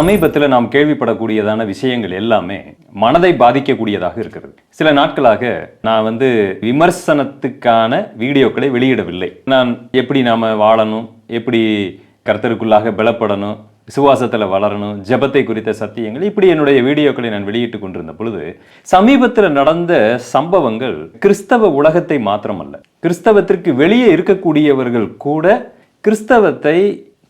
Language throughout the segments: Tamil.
சமீபத்தில் நாம் கேள்விப்படக்கூடியதான விஷயங்கள் எல்லாமே மனதை பாதிக்கக்கூடியதாக இருக்கிறது. சில நாட்களாக நான் வந்து விமர்சனத்துக்கான வீடியோக்களை வெளியிடவில்லை. நான் எப்படி நாம் வாழணும்? எப்படி கர்த்தருக்குள்ளாக பலப்படணும்? சுவாசத்தில் வளரணும்? ஜெபத்தை குறித்த சத்தியங்கள்? இப்படி என்னுடைய வீடியோக்களை நான் வெளியிட்டு கொண்டிருந்த பொழுது சமீபத்தில் நடந்த சம்பவங்கள் கிறிஸ்தவ உலகத்தை மாத்திரமல்ல. கிறிஸ்தவத்திற்கு வெளியே இருக்கக்கூடியவர்கள் கூட கிறிஸ்தவத்தை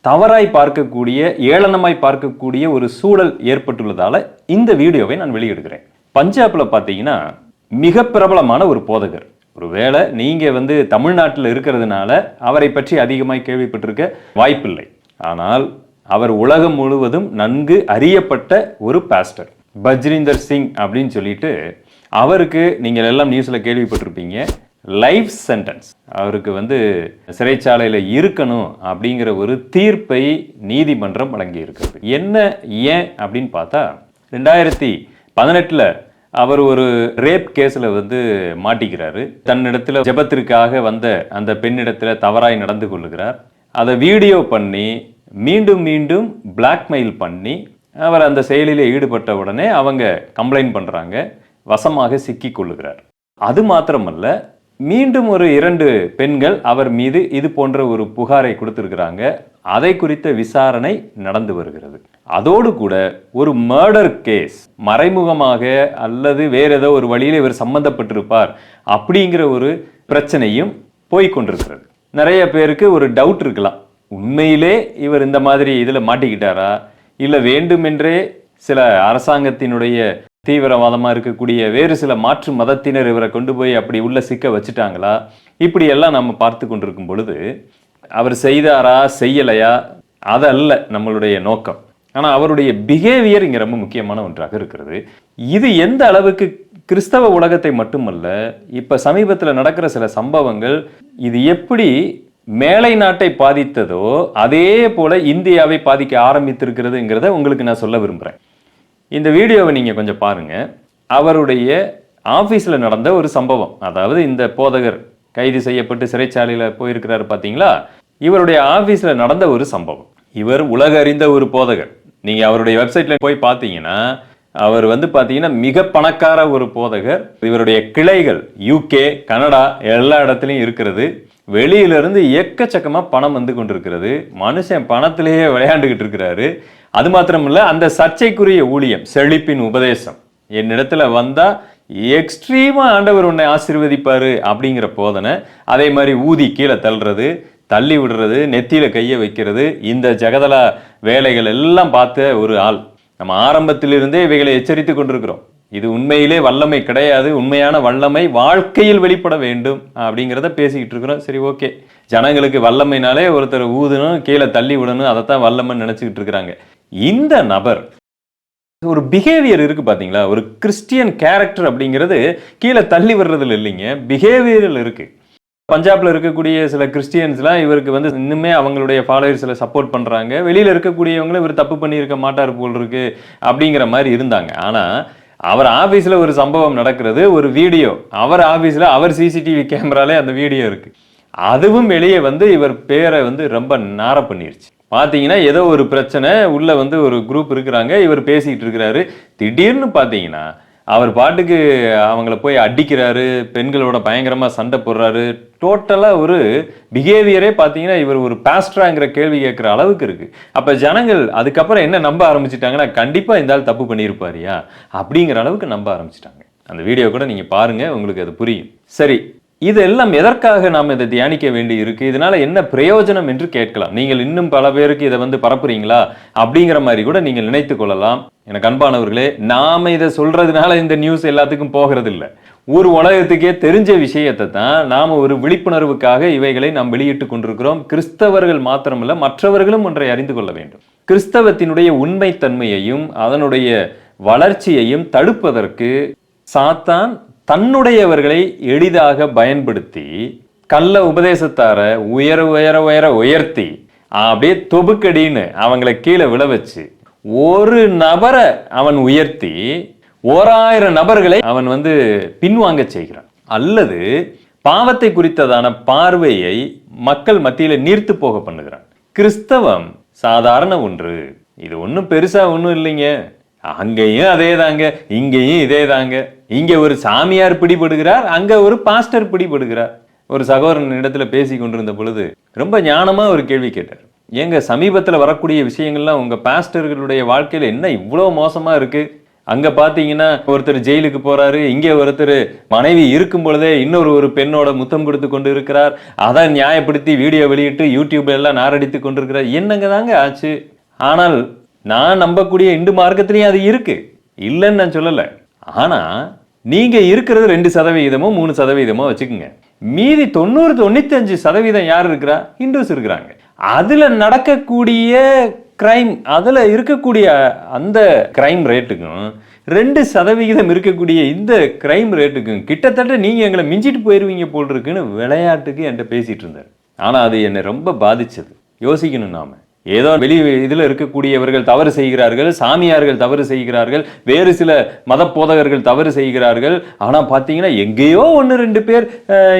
தவறாய் பார்க்கக்கூடிய ஏளனமாய் பார்க்கக்கூடிய ஒரு சூழல் ஏற்பட்டுள்ளதால இந்த வீடியோவை நான் வெளியிடுகிறேன். பஞ்சாப்ல பார்த்தீங்கன்னா மிக பிரபலமான ஒரு போதகர். ஒருவேளை நீங்க வந்து தமிழ்நாட்டில் இருக்கிறதுனால அவரை பற்றி அதிகமாய் கேள்விப்பட்டிருக்க வாய்ப்பில்லை. ஆனால் அவர் உலகம் முழுவதும் நன்கு அறியப்பட்ட ஒரு பாஸ்டர் பஜ்ரிந்தர் சிங் அப்படின்னு சொல்லிட்டு அவருக்கு நீங்கள் எல்லாம் நியூஸில் கேள்விப்பட்டிருப்பீங்க. லைஃப் சென்டென்ஸ் அவருக்கு வந்து சிறைச்சாலையில் இருக்கணும் அப்படிங்கிற ஒரு தீர்ப்பை நீதிமன்றம் வழங்கி இருக்கிறது என்ன ஏன் அப்படின்னு பார்த்தா ரெண்டாயிரத்தி பதினெட்டில் அவர் ஒரு ரேப் கேஸில் வந்து மாட்டிக்கிறாரு. தன்னிடத்தில் ஜெபத்திற்காக வந்த அந்த பெண்ணிடத்தில் தவறாய் நடந்து கொள்ளுகிறார். அதை வீடியோ பண்ணி மீண்டும் மீண்டும் பிளாக்மெயில் பண்ணி அவர் அந்த செயலிலே ஈடுபட்ட உடனே அவங்க கம்ப்ளைண்ட் பண்ணுறாங்க வசமாக சிக்கிக் கொள்ளுகிறார். அது மாத்திரமல்ல மீண்டும் ஒரு இரண்டு பெண்கள் அவர் மீது இது போன்ற ஒரு புகாரை கொடுத்திருக்கிறாங்க. அதை குறித்த விசாரணை நடந்து வருகிறது. அதோடு கூட ஒரு மர்டர் கேஸ் மறைமுகமாக அல்லது வேற ஏதோ ஒரு வழியில் இவர் சம்பந்தப்பட்டிருப்பார் அப்படிங்கிற ஒரு பிரச்சனையும் போய்க்கொண்டிருக்கிறது நிறைய பேருக்கு ஒரு டவுட் இருக்கலாம். உண்மையிலே இவர் இந்த மாதிரி இதில் மாட்டிக்கிட்டாரா? இல்லை வேண்டுமென்றே சில அரசாங்கத்தினுடைய தீவிரவாதமாக இருக்கக்கூடிய வேறு சில மாற்று மதத்தினர் இவரை கொண்டு போய் அப்படி உள்ள சிக்க வச்சுட்டாங்களா? இப்படி எல்லாம் நம்ம பார்த்து கொண்டிருக்கும் பொழுது அவர் செய்தாரா செய்யலையா? அதல்ல நம்மளுடைய நோக்கம். ஆனால் அவருடைய பிஹேவியர் இங்கே ரொம்ப முக்கியமான ஒன்றாக இருக்கிறது. இது எந்த அளவுக்கு கிறிஸ்தவ உலகத்தை மட்டுமல்ல இப்போ சமீபத்தில் நடக்கிற சில சம்பவங்கள் இது எப்படி மேலை நாட்டை பாதித்ததோ அதே போல இந்தியாவை பாதிக்க ஆரம்பித்திருக்கிறதுங்கிறத உங்களுக்கு நான் சொல்ல விரும்புகிறேன் இந்த வீடியோவை நீங்கள் கொஞ்சம் பாருங்கள் அவருடைய ஆஃபீஸில் நடந்த ஒரு சம்பவம். அதாவது இந்த போதகர் கைது செய்யப்பட்டு சிறைச்சாலையில் போயிருக்கிறாரு பார்த்தீங்களா இவருடைய ஆஃபீஸில் நடந்த ஒரு சம்பவம். இவர் உலக அறிந்த ஒரு போதகர். நீங்கள் அவருடைய வெப்சைட்டில் போய் பார்த்தீங்கன்னா அவர் வந்து பார்த்தீங்கன்னா மிக பணக்கார ஒரு போதகர். இவருடைய கிளைகள் யூகே கனடா எல்லா இடத்துலையும் இருக்கிறது. வெளியிலிருந்து எக்கச்சக்கமாக பணம் வந்து கொண்டிருக்கிறது. மனுஷன் பணத்திலேயே விளையாண்டுக்கிட்டு இருக்கிறாரு. அது மாத்திரமில்ல அந்த சர்ச்சைக்குரிய ஊழியம் செழிப்பின் உபதேசம். என்னிடத்துல வந்தா எக்ஸ்ட்ரீமா ஆண்டவர் உன்னை ஆசீர்வதிப்பாரு அப்படிங்கிற போதனை அதே மாதிரி ஊதி கீழே தள்ளுறது தள்ளி விடுறது நெத்தியில கையை வைக்கிறது இந்த ஜெகதலா வேலைகள் எல்லாம் பார்த்த ஒரு ஆள். நம்ம ஆரம்பத்திலிருந்தே இவைகளை எச்சரித்து கொண்டிருக்கிறோம். இது உண்மையிலே வல்லமை கிடையாது உண்மையான வல்லமை வாழ்க்கையில் வெளிப்பட வேண்டும் அப்படிங்கிறத பேசிக்கிட்டு இருக்கிறோம். சரி ஓகே. ஜனங்களுக்கு வல்லமைனாலே ஒருத்தர் ஊதணும் கீழே தள்ளி விடணும் அதைத்தான் வல்லமைன்னு நினச்சிக்கிட்டு இருக்கிறாங்க. இந்த நபர் ஒரு பிஹேவியர் இருக்கு பார்த்தீங்களா ஒரு கிறிஸ்டியன் கேரக்டர் அப்படிங்கிறது கீழே தள்ளி வர்றதுல இல்லைங்க. பிஹேவியரில் இருக்கு. பஞ்சாப்ல இருக்கக்கூடிய சில கிறிஸ்டியன்ஸ்லாம் இவருக்கு வந்து இன்னுமே அவங்களுடைய ஃபாலோயர்ஸில் சப்போர்ட் பண்றாங்க. வெளியில இருக்கக்கூடியவங்களும் இவர் தப்பு பண்ணியிருக்க மாட்டார் போல் இருக்கு அப்படிங்கிற மாதிரி இருந்தாங்க. ஆனா அவர் ஆபீஸ்ல ஒரு சம்பவம் நடக்கிறது ஒரு வீடியோ அவர் ஆபீஸ்ல அவர் சிசிடிவி கேமராலே அந்த வீடியோ இருக்கு. அதுவும் வெளியே வந்து இவர் பேரை வந்து ரொம்ப நார பண்ணிருச்சு. பார்த்தீங்கன்னா ஏதோ ஒரு பிரச்சனை உள்ளே வந்து ஒரு குரூப் இருக்கிறாங்க இவர் பேசிக்கிட்டு இருக்கிறாரு. திடீர்னு பார்த்தீங்கன்னா அவர் பாட்டுக்கு அவங்கள போய் அடிக்கிறாரு பெண்களோட பயங்கரமாக சண்டை போடுறாரு. டோட்டலாக ஒரு பிஹேவியரே பார்த்தீங்கன்னா இவர் ஒரு பாஸ்டராங்கிற கேள்வி கேட்குற அளவுக்கு இருக்குது அப்போ ஜனங்கள் அதுக்கப்புறம் என்ன நம்ப ஆரம்பிச்சிட்டாங்கன்னா கண்டிப்பாக இந்த ஆள் தப்பு பண்ணியிருப்பாரியா அப்படிங்கிற அளவுக்கு நம்ப ஆரம்பிச்சிட்டாங்க. அந்த வீடியோ கூட நீங்கள் பாருங்கள் உங்களுக்கு அது புரியும். சரி இதெல்லாம் எதற்காக நாம் இதை தியானிக்க வேண்டி இருக்கு இதனால என்ன பிரயோஜனம் என்று கேட்கலாம். நீங்கள் இன்னும் பல பேருக்கு இதை வந்து பரப்புறீங்களா? அப்படிங்கிற மாதிரி கூட நீங்கள் நினைத்து கொள்ளலாம். எனக்கு அன்பானவர்களே நாம இதை சொல்றதுனால இந்த நியூஸ் எல்லாத்துக்கும் போகிறது இல்லை ஒரு உலகத்துக்கே தெரிஞ்ச விஷயத்தை தான் நாம் ஒரு விழிப்புணர்வுக்காக இவைகளை நாம் வெளியிட்டு கொண்டிருக்கிறோம். கிறிஸ்தவர்கள் மாத்திரமல்ல மற்றவர்களும் ஒன்றை அறிந்து கொள்ள வேண்டும். கிறிஸ்தவத்தினுடைய உண்மைத்தன்மையையும் அதனுடைய வளர்ச்சியையும் தடுப்பதற்கு சாத்தான் தன்னுடையவர்களை எளிதாக பயன்படுத்தி கள்ள உபதேசத்தார உயர உயர உயர உயர்த்தி அப்படியே தொபுக்கடின்னு அவங்கள கீழே விழ வச்சு ஒரு நபரை அவன் உயர்த்தி ஓராயிரம் நபர்களை அவன் வந்து பின்வாங்க செய்கிறான். அல்லது பாவத்தை குறித்ததான பார்வையை மக்கள் மத்தியில நீர்த்து போக பண்ணுகிறான். கிறிஸ்தவம் சாதாரண ஒன்று. இது ஒன்றும் பெருசா ஒன்றும் இல்லைங்க. அங்கேயும் அதே தாங்க இங்கேயும் இதே தாங்க இங்கே ஒரு சாமியார் பிடிபடுகிறார் அங்கே ஒரு பாஸ்டர் பிடிபடுகிறார். ஒரு சகோதரன் இடத்துல பேசி கொண்டிருந்த பொழுது ரொம்ப ஞானமாக ஒரு கேள்வி கேட்டார். எங்க சமீபத்தில் வரக்கூடிய விஷயங்கள்லாம் உங்கள் பாஸ்டர்களுடைய வாழ்க்கையில் என்ன இவ்வளோ மோசமாக இருக்கு? அங்கே பார்த்தீங்கன்னா ஒருத்தர் ஜெயிலுக்கு போகிறாரு இங்கே ஒருத்தர் மனைவி இருக்கும் பொழுதே இன்னொரு ஒரு பெண்ணோட முத்தம் கொடுத்து கொண்டு இருக்கிறார் அதை நியாயப்படுத்தி வீடியோ வெளியிட்டு யூடியூப்ல எல்லாம் நாரடித்து கொண்டிருக்கிறார். என்னங்க தாங்க ஆச்சு? ஆனால் நான் நம்பக்கூடிய இந்து மார்க்கத்திலையும் அது இருக்கு. இல்லைன்னு நான் சொல்லலை. ஆனா நீங்க இருக்கிறது ரெண்டு சதவிகிதமோ மூணு சதவீதமோ வச்சுக்கோங்க. மீதி தொண்ணூறு தொண்ணூத்தஞ்சு சதவீதம் யார் இருக்கிறா? ஹிந்துஸ் இருக்கிறாங்க. அதுல நடக்கக்கூடிய கிரைம் அதுல இருக்கக்கூடிய அந்த கிரைம் ரேட்டுக்கும் ரெண்டு சதவிகிதம் இருக்கக்கூடிய இந்த கிரைம் ரேட்டுக்கும் கிட்டத்தட்ட நீங்க எங்களை மிஞ்சிட்டு போயிருவீங்க போல் இருக்குன்னு விளையாட்டுக்கு என்கிட்ட பேசிட்டு இருந்தார். ஆனா அது என்னை ரொம்ப பாதிச்சது. யோசிக்கணும் நாம. ஏதோ வெளி இதில் இருக்கக்கூடியவர்கள் தவறு செய்கிறார்கள் சாமியார்கள் தவறு செய்கிறார்கள் வேறு சில மத போதகர்கள் தவறு செய்கிறார்கள். ஆனால் பார்த்தீங்கன்னா எங்கேயோ ஒன்று ரெண்டு பேர்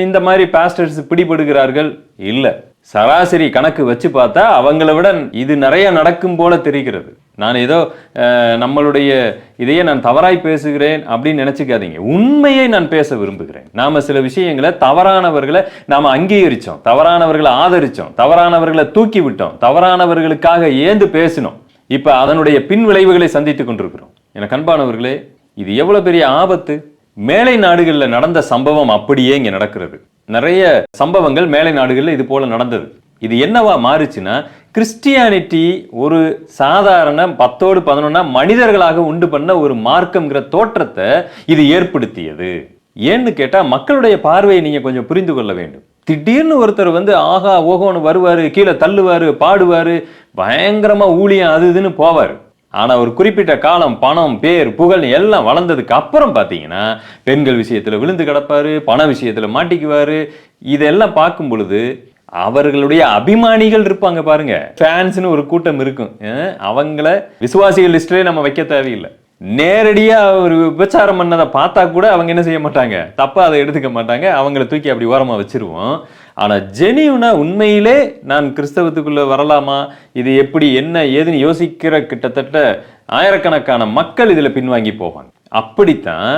இந்த மாதிரி பாஸ்டர்ஸ் பிடிபடுகிறார்கள். இல்லை. சராசரி கணக்கு வச்சு பார்த்தா அவங்கள விட இது நிறைய நடக்கும் போல தெரிகிறது. நான் ஏதோ நம்மளுடைய இதையே நான் தவறாய் பேசுகிறேன் அப்படின்னு நினச்சிக்காதீங்க. உண்மையை நான் பேச விரும்புகிறேன். நாம் சில விஷயங்களை தவறானவர்களை நாம் அங்கீகரிச்சோம். தவறானவர்களை ஆதரித்தோம் தவறானவர்களை தூக்கி விட்டோம். தவறானவர்களுக்காக ஏந்து பேசினோம். இப்போ அதனுடைய பின் விளைவுகளை சந்தித்துக் கொண்டிருக்கிறோம். எனக்கு அன்பானவர்களே இது எவ்வளோ பெரிய ஆபத்து? மேலை நாடுகளில் நடந்த சம்பவம் அப்படியே இங்கே நடக்கிறது. நிறைய சம்பவங்கள் மேலை நாடுகளில் இது போல நடந்தது. இது என்னவா மாறுச்சுன்னா கிறிஸ்டியானிட்டி ஒரு சாதாரண பத்தோடு பதினொன்னா மனிதர்களாக உண்டு பண்ண ஒரு மார்க்கம்ங்கிற தோற்றத்தை இது ஏற்படுத்தியது. ஏன்னு கேட்டால் மக்களுடைய பார்வையை நீங்கள் கொஞ்சம் புரிந்து கொள்ள வேண்டும். திடீர்னு ஒருத்தர் வந்து ஆகா ஓகோன்னு வருவார் கீழே தள்ளுவார் பாடுவார் பயங்கரமாக ஊழியம் அது இதுன்னு போவார். ஆனால் ஒரு குறிப்பிட்ட காலம் பணம் பேர் புகழ் எல்லாம் வளர்ந்ததுக்கு அப்புறம் பார்த்தீங்கன்னா பெண்கள் விஷயத்தில் விழுந்து கிடப்பார் பண விஷயத்தில் மாட்டிக்குவார். இதெல்லாம் பார்க்கும் பொழுது அவர்களுடைய அபிமானிகள் இருப்பாங்க பாருங்க. ஃபேன்ஸ்னு ஒரு கூட்டம் இருக்கும். அவங்கள விசுவாசிகள் லிஸ்ட்லேயே நம்ம வைக்க தேவையில்லை. நேரடியாக ஒரு விபச்சாரம் பண்ணதை பார்த்தா கூட அவங்க என்ன செய்ய மாட்டாங்க? தப்பாக அதை எடுத்துக்க மாட்டாங்க. அவங்கள தூக்கி அப்படி ஓரமாக வச்சிருவோம். ஆனால் ஜெனியூனா உண்மையிலே நான் கிறிஸ்தவத்துக்குள்ளே வரலாமா? இது எப்படி என்ன ஏதுன்னு யோசிக்கிற கிட்டத்தட்ட ஆயிரக்கணக்கான மக்கள் இதில் பின்வாங்கி போவாங்க. அப்படித்தான்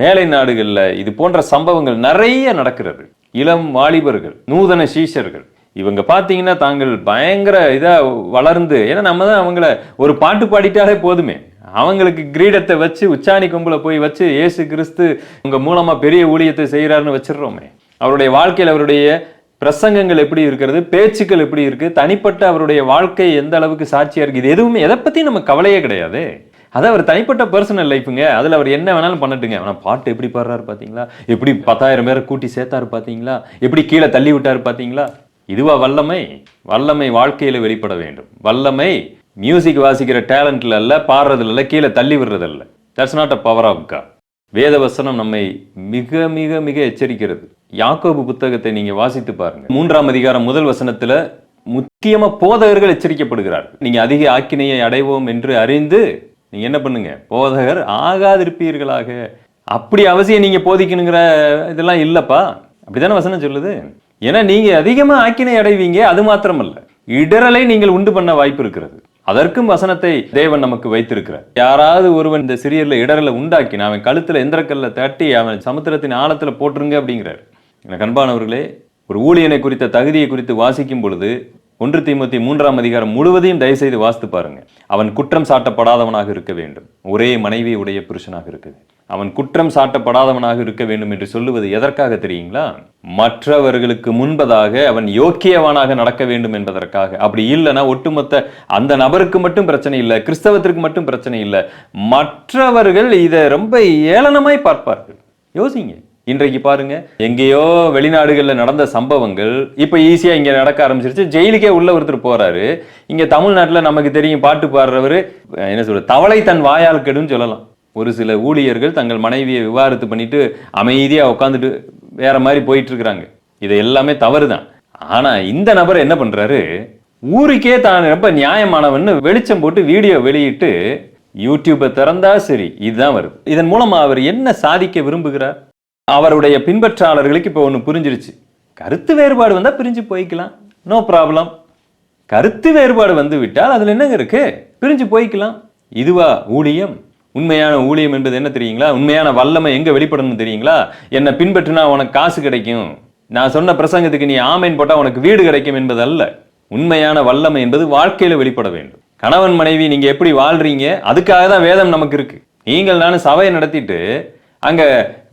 மேலை நாடுகளில் இது போன்ற சம்பவங்கள் நிறைய நடக்கிறது. இளம் வாலிபர்கள் நூதன சீஷர்கள். இவங்க பார்த்தீங்கன்னா தாங்கள் பயங்கர இதாக வளர்ந்து ஏன்னா நம்ம தான் அவங்கள ஒரு பாட்டு பாடிட்டாலே போதுமே. அவங்களுக்கு கிரீடத்தை வச்சு உச்சாணி கொம்பில் போய் வச்சு இயேசு கிறிஸ்து உங்கள் மூலமாக பெரிய ஊழியத்தை செய்கிறாருன்னு வச்சிடுறோமே. அவருடைய வாழ்க்கையில் அவருடைய பிரசங்கங்கள் எப்படி இருக்கிறது பேச்சுக்கள் எப்படி இருக்குது தனிப்பட்ட அவருடைய வாழ்க்கை எந்த அளவுக்கு சாட்சியாக இருக்குது இது எதுவுமே எதை பற்றி நம்ம கவலையே கிடையாது. அது அவர் தனிப்பட்ட பர்சனல் லைஃபுங்க அதில் அவர் என்ன வேணாலும் பண்ணட்டுங்க. ஆனால் பாட்டு எப்படி பாடுறாரு பார்த்தீங்களா எப்படி பத்தாயிரம் பேரை கூட்டி சேர்த்தாரு பார்த்தீங்களா எப்படி கீழே தள்ளி விட்டாரு பார்த்தீங்களா இதுவா வல்லமை? வல்லமை வாழ்க்கையில் வெளிப்பட வேண்டும். வல்லமை மியூசிக் வாசிக்கிற டேலண்ட்ல அல்ல பாடுறதுல இல்லை கீழே தள்ளி விடுறதில்ல. That's not a power of God வேத வசனம் நம்மை மிக மிக மிக எச்சரிக்கிறது. யாக்கோபு புத்தகத்தை நீங்கள் வாசித்து பாருங்க. மூன்றாம் அதிகாரம் முதல் வசனத்தில் முக்கியமாக போதகர்கள் எச்சரிக்கப்படுகிறார்கள். நீங்கள் அதிக ஆக்கினையை அடைவோம் என்று அறிந்து நீங்க என்ன பண்ணுங்க? போதகர் ஆகாதிருப்பீர்களாக. அப்படி அவசியம் நீங்க போதிக்கணுங்கிற இதெல்லாம் இல்லைப்பா. அப்படிதானே வசனம் சொல்லுது? ஏன்னா நீங்க அதிகமாக ஆக்கினை அடைவீங்க அது மாத்திரமல்ல. இடரலை நீங்கள் உண்டு பண்ண வாய்ப்பு இருக்கிறது. அதற்கும் வசனத்தை தேவன் நமக்கு வைத்திருக்கிறார். யாராவது ஒருவன் இந்த சிறியரில் இடரலை உண்டாக்கி அவன் கழுத்தில் எந்திரக்கல்ல தட்டி அவன் சமுத்திரத்தின் ஆழத்தில் போட்டுருங்க அப்படிங்கிறார். எனக்கு அன்பானவர்களே ஒரு ஊழியனை குறித்த தகுதியை குறித்து வாசிக்கும் பொழுது ஒன்று தீமத்தி மூன்றாம் அதிகாரம் முழுவதையும் தயவுசெய்து வாசித்து பாருங்க. அவன் குற்றம் சாட்டப்படாதவனாக இருக்க வேண்டும். ஒரே மனைவி உடைய புருஷனாக இருக்க வேண்டும். அவன் குற்றம் சாட்டப்படாதவனாக இருக்க வேண்டும் என்று சொல்லுவது எதற்காக தெரியுங்களா? மற்றவர்களுக்கு முன்பதாக அவன் யோக்கியவனாக நடக்க வேண்டும் என்பதற்காக. அப்படி இல்லைன்னா ஒட்டுமொத்த அந்த நபருக்கு மட்டும் பிரச்சனை இல்லை கிறிஸ்தவத்திற்கு மட்டும் பிரச்சனை இல்லை. மற்றவர்கள் இதை ரொம்ப ஏளனமாய் பார்ப்பார்கள். யோசிங்க. இன்றைக்கு பாருங்க எங்கேயோ வெளிநாடுகளில் நடந்த சம்பவங்கள் இப்போ ஈஸியாக இங்கே நடக்க ஆரம்பிச்சிருச்சு. ஜெயிலுக்கே உள்ள ஒருத்தர் போறாரு. இங்கே தமிழ்நாட்டில் நமக்கு தெரியும் பாட்டு பாடுறவர் என்ன சொல்ற தவளை தன் வாயால் கெடுன்னு சொல்லலாம். ஒரு சில ஊழியர்கள் தங்கள் மனைவியை விவாகரத்து பண்ணிட்டு அமைதியாக உட்காந்துட்டு வேற மாதிரி போயிட்டு இருக்கிறாங்க இது எல்லாமே தவறுதான். ஆனால் இந்த நபர் என்ன பண்றாரு? ஊருக்கே தான் ரொம்ப நியாயமானவன்னு வெளிச்சம் போட்டு வீடியோ வெளியிட்டு யூடியூப்பை திறந்தா சரி இதுதான் வருது. இதன் மூலமாக அவர் என்ன சாதிக்க விரும்புகிறார்? அவருடைய பின்பற்றாளர்களுக்கு இப்போ ஒன்று புரிஞ்சிருச்சு. கருத்து வேறுபாடு வந்தால் பிரிஞ்சு போய்க்கலாம். நோ ப்ராப்ளம் கருத்து வேறுபாடு வந்து விட்டால் அதில் என்னங்க இருக்கு? பிரிஞ்சு போய்க்கலாம். இதுவா ஊழியம்? உண்மையான ஊழியம் என்பது என்ன தெரியுங்களா? உண்மையான வல்லமை எங்கே வெளிப்படணும் தெரியுங்களா? என்னை பின்பற்றினா உனக்கு காசு கிடைக்கும். நான் சொன்ன பிரசங்கத்துக்கு நீ ஆமைன் போட்டால் உனக்கு வீடு கிடைக்கும் என்பது அல்ல உண்மையான வல்லமை என்பது வாழ்க்கையில் வெளிப்பட வேண்டும். கணவன் மனைவி நீங்கள் எப்படி வாழ்றீங்க? அதுக்காக தான் வேதம் நமக்கு இருக்கு. நீங்கள் நானும் சபையை நடத்திட்டு அங்கே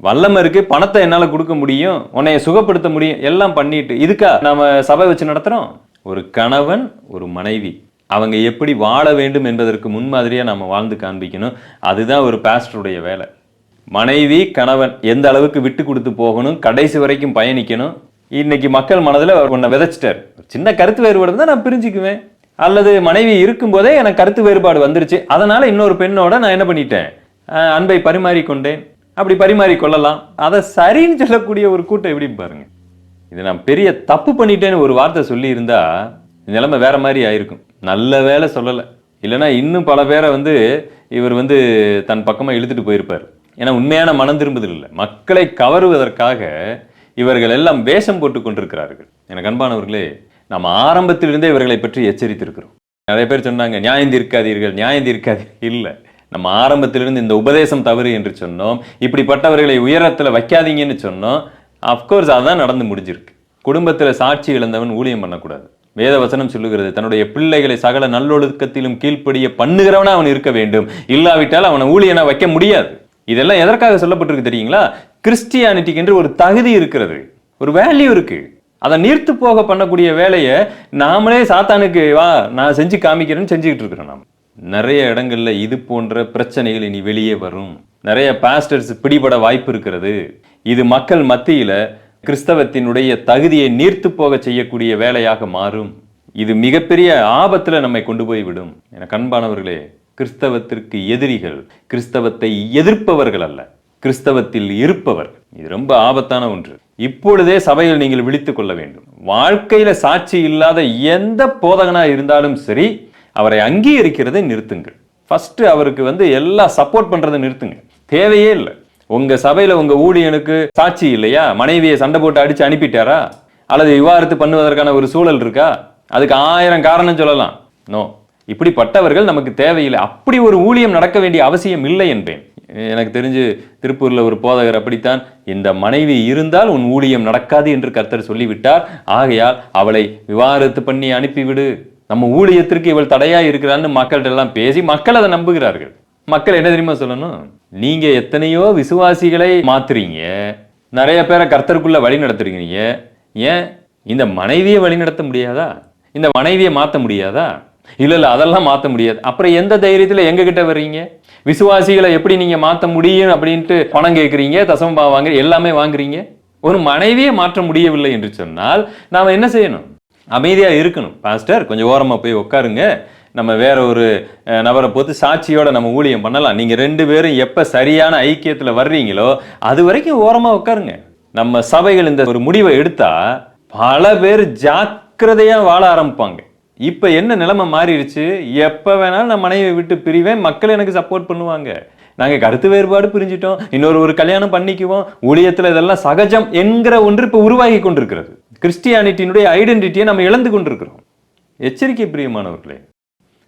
வல்லமை இருக்குது பணத்தை என்னால் கொடுக்க முடியும் உன்னைய சுகப்படுத்த முடியும் எல்லாம் பண்ணிட்டு இதுக்கா நம்ம சபை வச்சு நடத்துகிறோம் ஒரு கணவன் ஒரு மனைவி. அவங்க எப்படி வாழ வேண்டும் என்பதற்கு முன்மாதிரியாக நம்ம வாழ்ந்து காண்பிக்கணும். அதுதான் ஒரு பாஸ்டருடைய வேலை. மனைவி கணவன் எந்த அளவுக்கு விட்டு கொடுத்து போகணும் கடைசி வரைக்கும் பயணிக்கணும். இன்னைக்கு மக்கள் மனதில் உன்னை விதைச்சிட்டார். சின்ன கருத்து வேறுபாடு தான் நான் பிரிஞ்சுக்குவேன். அல்லது மனைவி இருக்கும்போதே எனக்கு கருத்து வேறுபாடு வந்துருச்சு. அதனால் இன்னொரு பெண்ணோட நான் என்ன பண்ணிட்டேன்? அன்பை பரிமாறிக்கொண்டேன். அப்படி பரிமாறி கொள்ளலாம். அதை சரின்னு சொல்லக்கூடிய ஒரு கூட்டம் எப்படி பாருங்க. இது நான் பெரிய தப்பு பண்ணிட்டேன்னு ஒரு வார்த்தை சொல்லியிருந்தா நிலைமை வேற மாதிரி ஆயிருக்கும். நல்ல வேலை சொல்லலை. இல்லைன்னா இன்னும் பல பேரை வந்து இவர் வந்து தன் பக்கமாக இழுத்துட்டு போயிருப்பார். ஏன்னா உண்மையான மனம் திரும்புதல் இல்லை. மக்களை கவருவதற்காக இவர்கள் எல்லாம் வேஷம் போட்டு கொண்டிருக்கிறார்கள். எனக்கு அன்பானவர்களே நம்ம ஆரம்பத்திலிருந்தே இவர்களை பற்றி எச்சரித்திருக்கிறோம். நிறைய பேர் சொன்னாங்க நியாயம் தீர்க்காதீர்கள் நியாயம் தீர்க்காதீர்கள். இல்லை. நம்ம ஆரம்பத்திலிருந்து இந்த உபதேசம் தவறு என்று சொன்னோம் இப்படிப்பட்டவர்களை உயரத்தில் வைக்காதீங்கன்னு சொன்னோம் அஃப்கோர்ஸ் அதான் நடந்து முடிஞ்சிருக்கு. குடும்பத்தில் சாட்சி இழந்தவன் ஊழியம் பண்ணக்கூடாது. வேத வசனம் சொல்லுகிறது தன்னுடைய பிள்ளைகளை சகல நல்லொழுக்கத்திலும் கீழ்ப்படிய பண்ணுகிறவனா அவன் இருக்க வேண்டும். இல்லாவிட்டால் அவனை ஊழியனா வைக்க முடியாது. இதெல்லாம் எதற்காக சொல்லப்பட்டிருக்கு தெரியுங்களா? கிறிஸ்டியானிட்டிக்கு என்று ஒரு தகுதி இருக்கிறது. ஒரு வேல்யூ இருக்கு. அதை நீர்த்து போக பண்ணக்கூடிய வேலையை நாமளே சாத்தானுக்கு வா நான் செஞ்சு காமிக்கிறேன்னு செஞ்சுக்கிட்டு இருக்கிறோம் நாம். நிறைய இடங்களில் இது போன்ற பிரச்சனைகள் இனி வெளியே வரும். நிறைய பாஸ்டர்ஸ் பிடிபட வாய்ப்பு இருக்கிறது. இது மக்கள் மத்தியில் கிறிஸ்தவத்தினுடைய தகுதியை நீர்த்து போக செய்யக்கூடிய வேலையாக மாறும். இது மிகப்பெரிய ஆபத்தில் நம்மை கொண்டு போய் விடும். என கண்பானவர்களே கிறிஸ்தவத்திற்கு எதிரிகள் கிறிஸ்தவத்தை எதிர்ப்பவர்கள் அல்ல. கிறிஸ்தவத்தில் இருப்பவர். இது ரொம்ப ஆபத்தான ஒன்று. இப்பொழுதே சபையில் நீங்கள் விழித்துக் கொள்ள வேண்டும். வாழ்க்கையில சாட்சி இல்லாத எந்த போதகனா இருந்தாலும் சரி அவரை அங்கீகரிக்கிறதை நிறுத்துங்கள். ஃபஸ்ட்டு அவருக்கு வந்து எல்லா சப்போர்ட் பண்ணுறதை நிறுத்துங்க. தேவையே இல்லை. உங்கள் சபையில் உங்கள் ஊழியனுக்கு சாட்சி இல்லையா? மனைவியை சண்டை போட்டு அடித்து அனுப்பிட்டாரா? அல்லது விவாகரத்து பண்ணுவதற்கான ஒரு சூழல் இருக்கா? அதுக்கு ஆயிரம் காரணம் சொல்லலாம். நோ இப்படிப்பட்டவர்கள் நமக்கு தேவையில்லை. அப்படி ஒரு ஊழியம் நடக்க வேண்டிய அவசியம் இல்லை என்பேன். எனக்கு தெரிஞ்சு திருப்பூரில் ஒரு போதகர் அப்படித்தான் இந்த மனைவி இருந்தால் உன் ஊழியம் நடக்காது என்று கர்த்தர் சொல்லிவிட்டார். ஆகையால் அவளை விவாகரத்து பண்ணி அனுப்பிவிடு. நம்ம ஊழியத்திற்கு இவள் தடையா இருக்கிறான்னு மக்கள்கிட்ட எல்லாம் பேசி மக்கள் அதை நம்புகிறார்கள். மக்கள் என்ன தெரியுமா சொல்லணும்? நீங்க எத்தனையோ விசுவாசிகளை மாத்துறீங்க. நிறைய பேரை கர்த்தருக்குள்ள வழி நடத்துறீங்க. ஏன்? இந்த மனைவியை வழி நடத்த முடியாதா? இந்த மனைவியை மாத்த முடியாதா? இல்ல இல்ல அதெல்லாம் மாத்த முடியாது. அப்புறம் எந்த தைரியத்துல எங்க கிட்ட வர்றீங்க? விசுவாசிகளை எப்படி நீங்க மாத்த முடியும் அப்படின்ட்டு பணம் கேட்குறீங்க தசமபா வாங்க எல்லாமே வாங்குறீங்க. ஒரு மனைவியை மாற்ற முடியவில்லை என்று சொன்னால் நாம என்ன செய்யணும்? அமைதியாக இருக்கணும். பாஸ்டர் கொஞ்சம் ஓரமாக போய் உட்காருங்க. நம்ம வேற ஒரு நபரை பொறுத்து சாட்சியோட நம்ம ஊழியம் பண்ணலாம். நீங்கள் ரெண்டு பேரும் எப்போ சரியான ஐக்கியத்தில் வர்றீங்களோ அது வரைக்கும் ஓரமாக உட்காருங்க. நம்ம சபைகள் இந்த ஒரு முடிவை எடுத்தா பல பேர் ஜாக்கிரதையாக வாழ ஆரம்பிப்பாங்க. இப்போ என்ன நிலைமை மாறிடுச்சு? எப்போ வேணாலும் நான் மனைவியை விட்டு பிரிவேன். மக்கள் எனக்கு சப்போர்ட் பண்ணுவாங்க. நாங்கள் கருத்து வேறுபாடு பிரிஞ்சிட்டோம். இன்னொரு ஒரு கல்யாணம் பண்ணிக்குவோம். ஊழியத்தில் இதெல்லாம் சகஜம் என்கிற ஒன்று இப்போ உருவாகி கொண்டிருக்கிறது. கிறிஸ்டியானிட்டியினுடைய ஐடென்டிட்டியை நம்ம இழந்து கொண்டிருக்கிறோம். எச்சரிக்கை பிரியமானவர்களே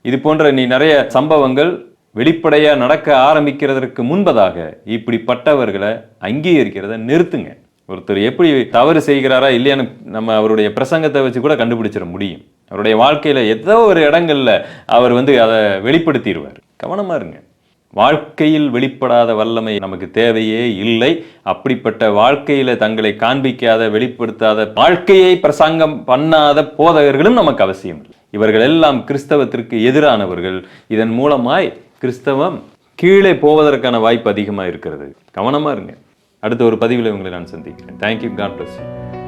இது போன்ற நீ நிறைய சம்பவங்கள் வெளிப்படையாக நடக்க ஆரம்பிக்கிறதற்கு முன்பதாக இப்படிப்பட்டவர்களை அங்கீகரிக்கிறத நிறுத்துங்க. ஒருத்தர் எப்படி தவறு செய்கிறாரா இல்லையான்னு நம்ம அவருடைய பிரசங்கத்தை வச்சு கூட கண்டுபிடிச்சிட முடியும். அவருடைய வாழ்க்கையில் ஏதோ ஒரு இடங்கள்ல அவர் வந்து அதை வெளிப்படுத்திடுவார். கவனமா இருங்க. வாழ்க்கையில் வெளிப்படாத வல்லமை நமக்கு தேவையே இல்லை. அப்படிப்பட்ட வாழ்க்கையில தங்களை காண்பிக்காத வெளிப்படுத்தாத வாழ்க்கையை பிரசங்கம் பண்ணாத போதகர்களும் நமக்கு அவசியம் இல்லை. இவர்கள் எல்லாம் கிறிஸ்தவத்திற்கு எதிரானவர்கள். இதன் மூலமாய் கிறிஸ்தவம் கீழே போவதற்கான வாய்ப்பு அதிகமாக இருக்கிறது. கவனமா இருங்க. அடுத்த ஒரு பதிவில் உங்களை நான் சந்திக்கிறேன். Thank you God bless you